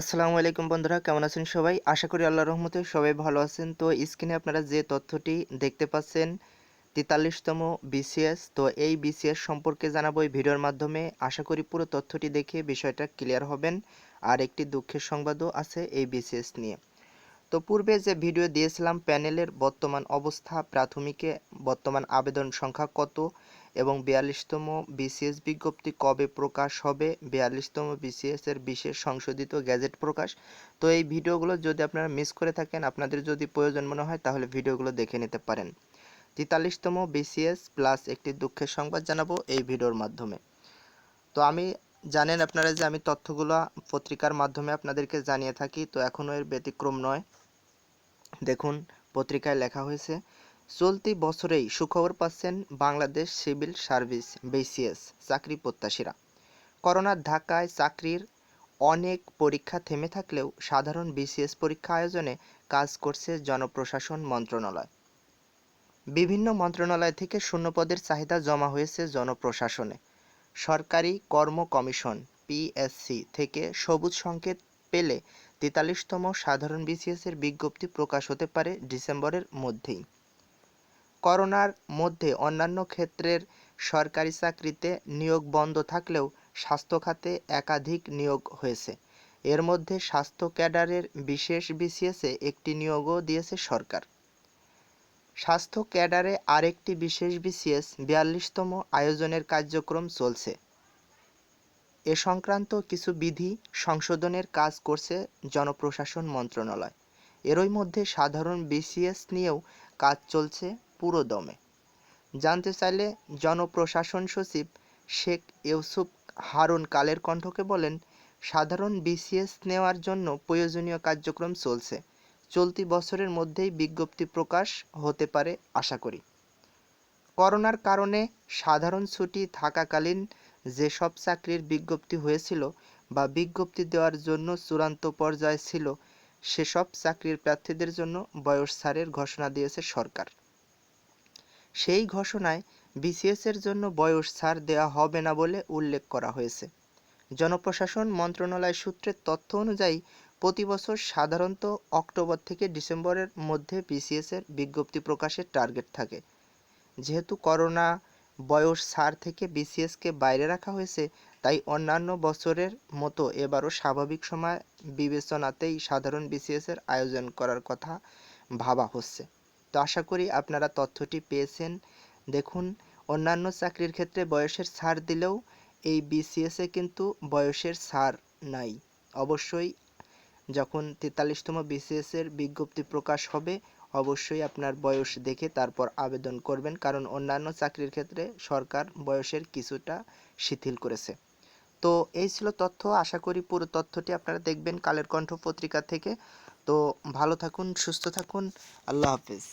আসসালামু আলাইকুম বন্ধুরা, কেমন আছেন সবাই? আশা করি আল্লাহর রহমতে সবাই ভালো আছেন। তো স্ক্রিনে আপনারা যে তথ্যটি দেখতে পাচ্ছেন, তেতাল্লিশতম বিসিএস, তো এই বিসিএস সম্পর্কে জানাব এই ভিডিওর মাধ্যমে। আশা করি পুরো তথ্যটি দেখে বিষয়টা ক্লিয়ার হবেন। আর একটি দুঃখের সংবাদও আছে এই বিসিএস নিয়ে। তো পূর্বে যে ভিডিও দিয়েছিলাম, প্যানেলের বর্তমান অবস্থা, প্রাথমিকে বর্তমান আবেদন সংখ্যা কত এবং বিয়াল্লিশতম বিসিএস বিজ্ঞপ্তি কবে প্রকাশ হবে? বিয়াল্লিশতম বিসিএস এর বিশেষ সংশোধিত গ্যাজেট প্রকাশ। তো এই ভিডিওগুলো যদি আপনারা মিস করে থাকেন, আপনাদের যদি প্রয়োজন মনে হয়, তাহলে ভিডিওগুলো দেখে নিতে পারেন। তেতাল্লিশতম বিসিএস প্লাস একটি দুঃখের সংবাদ জানাব এই ভিডিওর মাধ্যমে। তো আমি জানেন আপনারা যে আমি তথ্যগুলো পত্রিকার মাধ্যমে আপনাদেরকে জানিয়ে থাকি, তো এখনও এর ব্যতিক্রম নয়। দেখুন, পত্রিকায় লেখা হয়েছে চলতি বছরেই সুখবর পাচ্ছেন বাংলাদেশ সিভিল সার্ভিস বিসিএস চাকরি প্রত্যাশীরা। করোনার ধাক্কায় চাকরির অনেক পরীক্ষা থেমে থাকলেও সাধারণ বিসিএস পরীক্ষা আয়োজনে কাজ করছে জনপ্রশাসন মন্ত্রণালয়। বিভিন্ন মন্ত্রণালয় থেকে শূন্যপদের চাহিদা জমা হয়েছে জনপ্রশাসনে। সরকারি কর্ম কমিশন পিএসসি থেকে সবুজ সংকেত পেলে তেতাল্লিশতম সাধারণ বিসিএসের বিজ্ঞপ্তি প্রকাশ হতে পারে ডিসেম্বরের মধ্যেই। করোনার মধ্যে অন্যান্য ক্ষেত্রের সরকারি চাকরিতে নিয়োগ বন্ধ থাকলেও স্বাস্থ্য খাতে একাধিক নিয়োগ হয়েছে। এর মধ্যে স্বাস্থ্য ক্যাডারের বিশেষ বিসিএসে একটি নিয়োগও দিয়েছে সরকার। স্বাস্থ্য ক্যাডারে আরেকটি বিশেষ বিসিএস বিয়াল্লিশতম আয়োজনের কার্যক্রম চলছে। এ সংক্রান্ত কিছু বিধি সংশোধনের কাজ করছে জনপ্রশাসন মন্ত্রণালয়। এরই মধ্যে সাধারণ বিসিএস নিয়েও কাজ চলছে পুরো দমে জানতে চাইলে জনপ্রশাসন সচিব শেখ ইউসুফ হারুন কালের কণ্ঠকে বলেন, সাধারণ বিসিএস নেওয়ার জন্য প্রয়োজনীয় কার্যক্রম চলছে। চলতি বছরের মধ্যেই বিজ্ঞপ্তি প্রকাশ হতে পারে আশা করি। করোনার কারণে সাধারণ ছুটি থাকাকালীন যেসব চাকরির বিজ্ঞপ্তি হয়েছিল বা বিজ্ঞপ্তি দেওয়ার জন্য চূড়ান্ত পর্যায়ে ছিল, সেসব চাকরির প্রার্থীদের জন্য বয়স ছাড়ের ঘোষণা দিয়েছে সরকার। সেই ঘোষণায় বিসিএসের জন্য বয়স ছাড় দেওয়া হবে না বলে উল্লেখ করা হয়েছে। জনপ্রশাসন মন্ত্রণালয় সূত্রের তথ্য অনুযায়ী, প্রতি বছর সাধারণত অক্টোবর থেকে ডিসেম্বরের মধ্যে বিসিএস এর বিজ্ঞপ্তি প্রকাশের টার্গেট থাকে। যেহেতু করোনা বয়স ছাড় থেকে বিসিএসকে বাইরে রাখা হয়েছে, তাই অন্যান্য বছরের মতো এবারও স্বাভাবিক সময় বিবেচনাতেই সাধারণ বিসিএস এর আয়োজন করার কথা ভাবা হচ্ছে। তো আশা করি আপনারা তথ্যটি পেয়েছেন। দেখুন, অন্যান্য চাকরির ক্ষেত্রে বয়সের ছাড় দিলেও এই বিসিএসে কিন্তু বয়সের ছাড় নাই। অবশ্যই যখন তেতাল্লিশতম বিসিএস এর বিজ্ঞপ্তি প্রকাশ হবে, অবশ্যই আপনার বয়স দেখে তারপর আবেদন করবেন, কারণ অন্যান্য চাকরির ক্ষেত্রে সরকার বয়সের কিছুটা শিথিল করেছে। তো এই ছিল তথ্য। আশা করি পুরো তথ্যটি আপনারা দেখবেন কালের কণ্ঠ পত্রিকা থেকে। তো ভালো থাকুন, সুস্থ থাকুন। আল্লাহ হাফিজ।